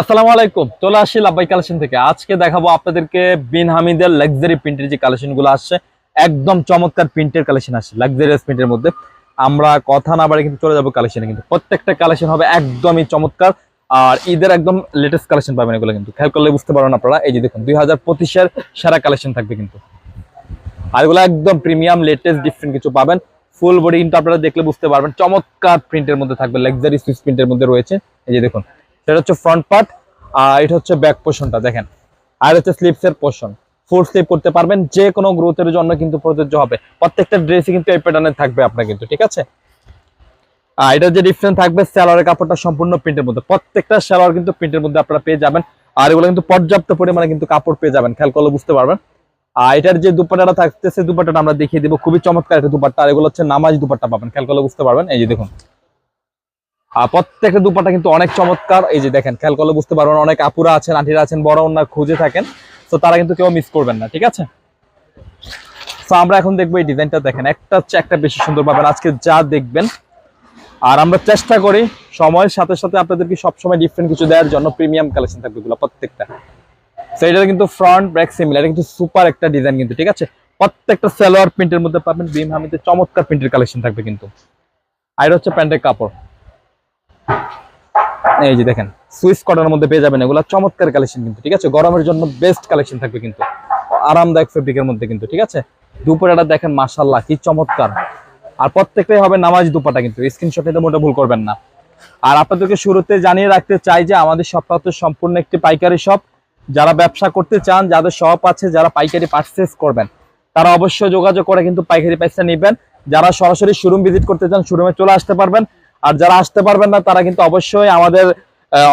আসসালামু আলাইকুম, চলে আসি লাব্বাই কালেকশন থেকে। আজকে দেখাবো আপনাদেরকে বিন হামিদের লাক্সারি প্রিন্টের যে কালেকশনগুলো আসছে, একদম চমৎকার প্রিন্টের কালেকশন আসছে লাক্সারিয়াস প্রিন্টের মধ্যে। আমরা কথা না বাড়ে কিন্তু চলে যাব কালেকশনে কিন্তু। প্রত্যেকটা কালেকশন হবে একদমই চমৎকার, আর ঈদের একদম লেটেস্ট কালেকশন পাবেন এগুলো কিন্তু। খেয়াল করলে বুঝতে পারবেন আপনারা, এই যে দেখুন, দুই হাজার পঁচিশের সেরা কালেকশন থাকবে কিন্তু। আর এগুলো একদম প্রিমিয়াম লেটেস্ট ডিফারেন্ট কিছু পাবেন। ফুল বডি কিন্তু আপনারা দেখলে বুঝতে পারবেন, চমৎকার প্রিন্টের মধ্যে থাকবে লাক্সারি সুইচ প্রিন্টের মধ্যে রয়েছে। এই যে দেখুন সেটা হচ্ছে ফ্রন্ট পার্ট আর এটা হচ্ছে ব্যাক পোর্শনটা দেখেন। আর হচ্ছে স্লিপস এর পোর্শন ফুল স্লিপ করতে পারবেন, যে কোনো গ্রোথের জন্য কিন্তু প্রযোজ্য হবে। প্রত্যেকটা ড্রেসই কিন্তু এই প্যাটার্নে থাকবে আপনার কিন্তু, ঠিক আছে? আর এটা যে ডিফারেন্ট থাকবে স্যালোয়ারের কাপড়টা সম্পূর্ণ প্রিন্টের মধ্যে। প্রত্যেকটা স্যালোয়ার কিন্তু প্রিন্টের মধ্যে আপনারা পেয়ে যাবেন। আর এগুলো কিন্তু পর্যাপ্ত পরিমাণে কিন্তু কাপড় পেয়ে যাবেন, খেয়াল করলে বুঝতে পারবেন। আর এটার যে দুপাট্টাটা থাকতেছে দুপাটাটা আমরা দেখিয়ে দিব। খুবই চমৎকার একটা দুপাট্টা, আর এগুলো হচ্ছে নামাজ দুপাট্টা পাবেন, খেয়াল করলে বুঝতে পারবেন। এই যে দেখুন। প্রত্যেকটা দুপাট্টা কিন্তু অনেক চমৎকার। এই যে দেখেন, খেয়াল করলে বুঝতে পারবেন, অনেক আপুরা আছেন, আন্টিরা আছেন, বড় ওনার খুঁজে থাকেন। তো তারা কিন্তু কেউ মিস করবেন না, ঠিক আছে? তো আমরা এখন দেখব এই ডিজাইনটা দেখেন, একটা হচ্ছে একটা বেশি সুন্দর পাবেন। আজকে যা দেখবেন, আর আমরা চেষ্টা করি সময়ের সাথে সাথে আপনাদেরকে সবসময় ডিফারেন্ট কিছু দেওয়ার জন্য প্রিমিয়াম কালেকশন থাকবে এগুলো, প্রত্যেকটা। তো কিন্তু ফ্রন্ট ব্যাক সিমিলার কিন্তু সুপার একটা ডিজাইন কিন্তু, ঠিক আছে? প্রত্যেকটা সালোয়ার প্রিন্টের মধ্যে পাবেন বিম হামিতে চমৎকার প্রিন্টের কালেকশন থাকবে কিন্তু। আর হচ্ছে প্যান্টের কাপড়। এই যে দেখেন সুইস কটনের মধ্যে পেয়ে যাবেন এগুলো। চমৎকার কালেকশন কিন্তু, ঠিক আছে? গরমের জন্য বেস্ট কালেকশন থাকবে কিন্তু। আরামদায়ক ফেব্রিকের মধ্যে কিন্তু, ঠিক আছে? দুপুরেটা দেখেন মাশাল্লাহ কি চমৎকার। আর প্রত্যেকটাই হবে নামাজ দুপাটা কিন্তু। স্ক্রিনশট নিতে মোটা ভুল করবেন না। আর আপনাদেরকে শুরুতে জানিয়ে রাখতে চাই যে, আমাদের হচ্ছে সম্পূর্ণ একটি পাইকারি শপ যারা ব্যবসা করতে চান, যাদের শপ আছে, যারা পাইকারি পারচেস করবেন, তারা অবশ্যই যোগাযোগ করে কিন্তু পাইকারি পয়সা নেবেন। যারা সরাসরি শোরুম ভিজিট করতে চান শোরুমে চলে আসতে পারবেন। আর যারা আসতে পারবেন না, তারা কিন্তু অবশ্যই আমাদের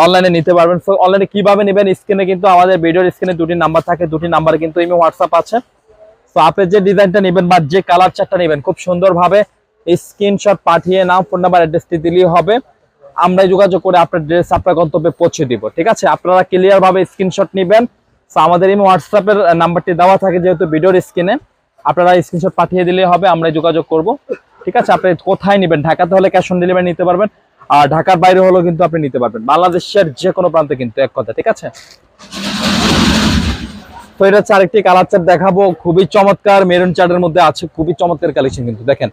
অনলাইনে নিতে পারবেন। অনলাইনে কীভাবে নেবেন? স্ক্রিনে কিন্তু আমাদের ভিডিওর স্ক্রিনে দুটি নাম্বার থাকে। দুটি নাম্বার কিন্তু ইমো হোয়াটসঅ্যাপ আছে। তো আপনি যে ডিজাইনটা নেবেন বা যে কালার চারটা নেবেন, খুব সুন্দরভাবে স্ক্রিনশট পাঠিয়ে নাম ফোন নাম্বার অ্যাড্রেসটি দিলেই হবে। আমরা যোগাযোগ করে আপনার ড্রেস আপনার গন্তব্যে পৌঁছে দিব। ঠিক আছে? আপনারা ক্লিয়ারভাবে স্ক্রিনশট নেবেন। তো আমাদের এই হোয়াটসঅ্যাপের নাম্বারটি দেওয়া থাকে যেহেতু ভিডিওর স্ক্রিনে আপনারা স্ক্রিনশট পাঠিয়ে দিলেই হবে আমরা যোগাযোগ করব। ঠিক আছে? আপনি কোথায় নেবেন? ঢাকাতে হলে ক্যাশ অন ডেলিভারি নিতে পারবেন। আর ঢাকার বাইরে হলেও কিন্তু আপনি নিতে পারবেন। বাংলাদেশের যে কোনো প্রান্তে কিন্তু এক কথা, ঠিক আছে? তো এটা হচ্ছে আরেকটি কালার চার্ট দেখাবো। খুবই চমৎকার মেরুন চার্টের মধ্যে আছে, খুবই চমৎকার কালেকশন কিন্তু, দেখেন।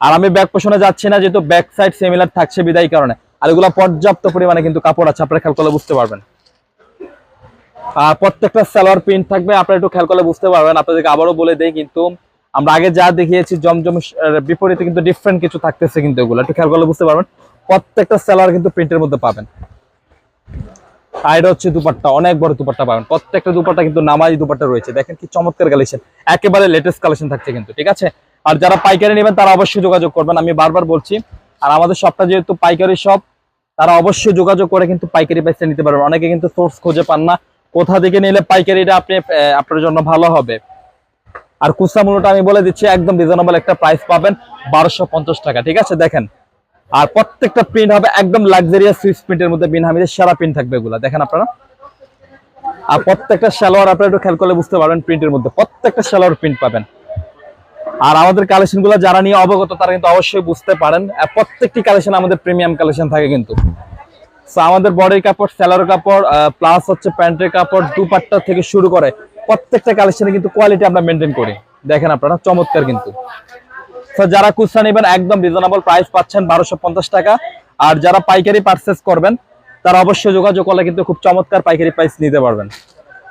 আর আমি ব্যাক পোষণে যাচ্ছি না, যেহেতু ব্যাক সাইড সিমিলার থাকছে বিদায় কারণে। আর এগুলো পর্যাপ্ত পরিমাণে কিন্তু কাপড় আছে, আপনারা খেয়াল করলে বুঝতে পারবেন। আর প্রত্যেকটা সালোয়ার প্রিন্ট থাকবে, আপনারা একটু খেয়াল করলে বুঝতে পারবেন। আপনাদেরকে আবারও বলে দেই কিন্তু আমরা আগে যা দেখিয়েছি, জমজম বিপরীতে কিন্তু ডিফারেন্ট কিছু থাকতেছে কিন্তু এগুলো। একটু খেয়াল করলে বুঝতে পারবেন। প্রত্যেকটা সালোয়ার কিন্তু প্রিন্টের মধ্যে পাবেন। আর হচ্ছে দুপাট্টা, অনেক বড় দুপাট্টা পাবেন। প্রত্যেকটা দুপাট্টা কিন্তু নামাজি দুপাট্টা রয়েছে। দেখেন কি চমৎকার কালেকশন একেবারে লেটেস্ট কালেকশন থাকছে কিন্তু, ঠিক আছে? আর যারা পাইকারি নেবেন, তারা অবশ্যই যোগাযোগ করবেন। আমি বারবার বলছি, আর আমাদের শপটা যেহেতু পাইকারি শপ তারা অবশ্যই যোগাযোগ করে কিন্তু পাইকারি পয়সা নিতে পারবেন। অনেকে কিন্তু সোর্স খুঁজে পান না। কোথা থেকে নিলে পাইকারিটা আপনি আপনার জন্য ভালো হবে? আর খুচরা মূল্যটা আমি বলে দিচ্ছি একদম রিজনেবল একটা প্রাইস পাবেন বারোশো পঞ্চাশ টাকা ঠিক আছে? দেখেন আর প্রত্যেকটা প্রিন্ট হবে একদম লাক্সারিয়াস সুইস প্রিন্টের মধ্যে বিন হামিদের সেরা প্রিন্ট থাকবে এগুলা। দেখেন আপনারা? আর প্রত্যেকটা সালোয়ার আপনারা একটু খেয়াল করলে বুঝতে পারবেন প্রিন্টের মধ্যে প্রত্যেকটা সালোয়ার প্রিন্ট পাবেন। আর আমাদের কালেকশনগুলো যারা নিয়ে অবগত তারা কিন্তু অবশ্যই বুঝতে পারেন। প্রত্যেকটি কালেকশন আমাদের প্রিমিয়াম কালেকশন থাকে কিন্তু। So, আমাদের বডির কাপড় স্যালোর কাপড় প্লাস হচ্ছে প্যান্টের কাপড় দুপাট্টা থেকে শুরু করে প্রত্যেকটা কালেকশনে কিন্তু কোয়ালিটি আমরা মেনটেন করি। দেখেন আপনারা, চমৎকার কিন্তু। তো যারা খুচরা নেবেন, একদম রিজনেবল প্রাইস পাচ্ছেন বারোশো টাকা। আর যারা পাইকারি পারচেস করবেন, তারা অবশ্যই যোগাযোগ করলে কিন্তু খুব চমৎকার পাইকারি প্রাইস নিতে পারবেন।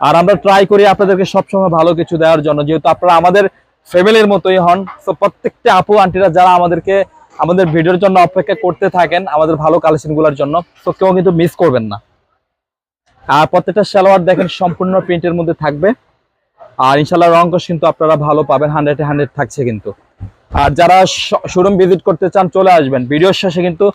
আর আমরা ট্রাই করি আপনাদেরকে সবসময় ভালো কিছু দেওয়ার জন্য। যেহেতু আপনারা আমাদের ফ্যামিলির মতোই হন তো প্রত্যেকটা আপু, আন্টিরা যারা আমাদেরকে, আমাদের ভিডিওর জন্য অপেক্ষা করতে থাকেন, আমাদের ভালো কালেকশনগুলোর জন্য তো কেউ কিন্তু মিস করবেন না। আর প্রত্যেকটা সালোয়ার দেখেন সম্পূর্ণ প্রিন্টের মধ্যে থাকবে। আর ইনশাল্লাহ রঙ্কশ কিন্তু আপনারা ভালো পাবেন হান্ড্রেডে হান্ড্রেড থাকছে কিন্তু। আর যারা শোরুম ভিজিট করতে চান, চলে আসবেন। ভিডিওর শেষে কিন্তু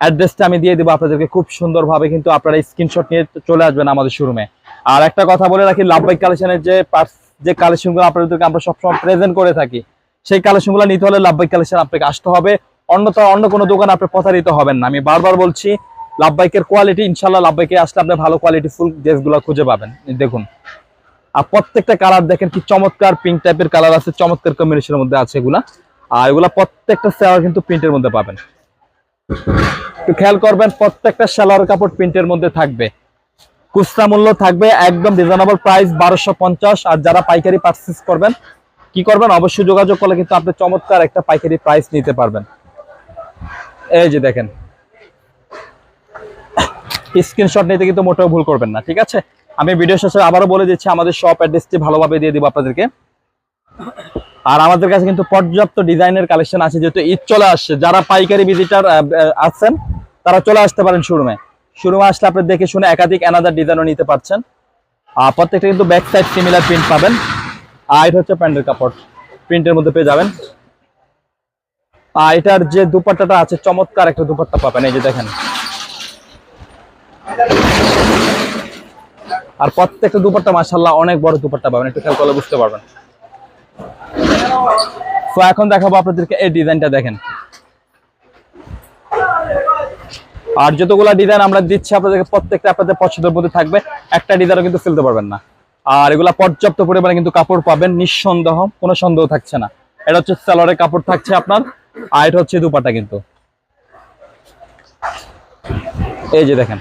অ্যাড্রেসটা আমি দিয়ে দেবো আপনাদেরকে খুব সুন্দরভাবে কিন্তু আপনারা স্ক্রিনশট নিয়ে চলে আসবেন আমাদের শোরুমে আর একটা কথা বলে রাখি লাভবাই কালেকশনের যে পার্স যে কালেকশনগুলো আপনাদেরকে আমরা সবসময় প্রেজেন্ট করে থাকি, সেই কালেকশনগুলো নিতে হলে লাভবাই কালেকশন আপনাকে আসতে হবে। অন্যথা অন্য কোনো দোকান আপনি প্রতারিত হবেন না। আমি বারবার বলছি লাভবাইকের কোয়ালিটি ইনশাল্লাহ লাভবাইকে আসলে আপনি ভালো কোয়ালিটি ফুল ড্রেসগুলো খুঁজে পাবেন। দেখুন। আর প্রত্যেকটা কালার দেখেন কি চমৎকার পিঙ্ক টাইপের কালার আছে, চমৎকার কম্বিনেশনের মধ্যে আছে এগুলা। আর এগুলা প্রত্যেকটা সেলার কিন্তু প্রিন্টের মধ্যে পাবেন। একটু খেয়াল করবেন, প্রত্যেকটা সেলার কাপড় প্রিন্টের মধ্যে থাকবে। খুচরা মূল্য থাকবে একদম রিজনেবল প্রাইস বারোশো আর যারা পাইকারি পারচেস করবেন, কি করবেন? অবশ্যই যোগাযোগ করলে কিন্তু আপনি চমৎকার একটা পাইকারি প্রাইস নিতে পারবেন। এই যে দেখেন, স্ক্রিনশট নিতে কিন্তু মোটেও ভুল করবেন না, ঠিক আছে? আমি ভিডিও শেষে আবারও বলে দিচ্ছি, আমাদের শপ অ্যাড্রেসটি ভালোভাবে দিয়ে দিব আপনাদেরকে। আর আমাদের কাছে কিন্তু পর্যাপ্ত ডিজাইনের কালেকশন আছে, যেহেতু ঈদ চলে আসছে। যারা পাইকারি ভিজিটার আছেন, তারা চলে আসতে পারেন শোরুমে শোরুমে আসলে আপনি দেখে শুনে একাধিক অ্যানাদার ডিজাইনও নিতে পারছেন। আর প্রত্যেকটা কিন্তু ব্যাক সাইড সিমিলার প্রিন্ট পাবেন। আর এটা হচ্ছে প্যান্টের কাপড়। প্রিন্টের মধ্যে পেয়ে যাবেন। আর এটার যে দুপাট্টাটা আছে, চমৎকার একটা দুপাট্টা পাবেন। এই যে দেখেন। আর প্রত্যেকটা দুপাট্টা মাশাল্লাহ অনেক বড় দুপাট্টা পাবেন। একটু খেয়াল করলে বুঝতে পারবেন। তো এখন দেখাবো আপনাদেরকে এই ডিজাইনটা দেখেন। আর যতগুলা ডিজাইন আমরা দিচ্ছি, আপনাদেরকে প্রত্যেকটা আপনাদের পছন্দের মধ্যে থাকবে। একটা ডিজাইনও কিন্তু ফেলতে পারবেন না। আর এগুলা পর্যাপ্ত পরিমাণে কিন্তু কাপড় পাবেন, নিঃসন্দেহ, কোনো সন্দেহ থাকছে না। এটা হচ্ছে স্যালোয়ারের কাপড় থাকছে আপনার, আর এটা হচ্ছে দুপাটা কিন্তু। এই যে দেখেন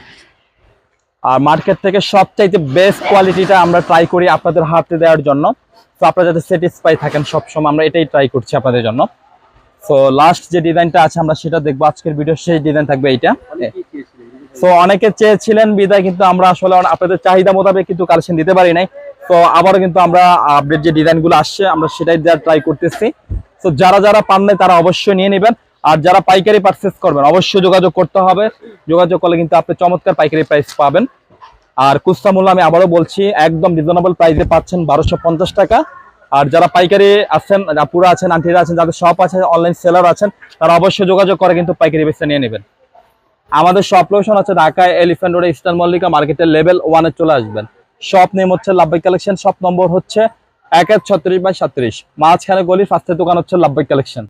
আর মার্কেট থেকে সবচাইতে বেস্ট কোয়ালিটিটা আমরা ট্রাই করি আপনাদের হাতে দেওয়ার জন্য। তো আপনারা যাতে স্যাটিসফাই থাকেন সবসময় আমরা এটাই ট্রাই করছি আপনাদের জন্য। সো লাস্ট যে ডিজাইনটা আছে আমরা সেটা দেখব। আজকের ভিডিও সেই ডিজাইন থাকবে এইটা। তো অনেকে চেয়েছিলেন বিদায় কিন্তু আমরা আসলে আপনাদের চাহিদা মোতাবেক কিন্তু কালেকশন দিতে পারি নাই। তো আবারও কিন্তু আমরা আপডেট যে ডিজাইনগুলো আসছে আমরা সেটাই দেওয়ার ট্রাই করতেছি। তো যারা যারা পান নাই তারা অবশ্যই নিয়ে নেবেন। আর যারা পাইকারি পারচেস করবেন, অবশ্যই যোগাযোগ করতে হবে। যোগাযোগ করলে কিন্তু আপনি চমৎকার পাইকারি প্রাইস পাবেন। আর কুস্তা মূল্য আমি আবারও বলছি, একদম রিজনেবল প্রাইসে পাচ্ছেন বারোশো টাকা। আর যারা পাইকারি আছেন পুরো আছেন, আন্টিরা আছেন, যাদের শপ আছে অনলাইন সেলার আছেন, তারা অবশ্যই যোগাযোগ করে কিন্তু পাইকারি বেচে নিয়ে নেবেন। আমাদের শপ লোকেশন আছে ঢাকায় এলিফ্যান্ট রোড ইস্টার্ন মল্লিকা মার্কেটের লেভেল ওয়ানে চলে আসবেন। শপ নেম হচ্ছে লাভবাই কালেকশন শপ নম্বর হচ্ছে এক এক ছত্রিশ বাই সাত্রিশ। মাঝখানে গলি ফার্স্টের দোকান হচ্ছে লাভবাই কালেকশন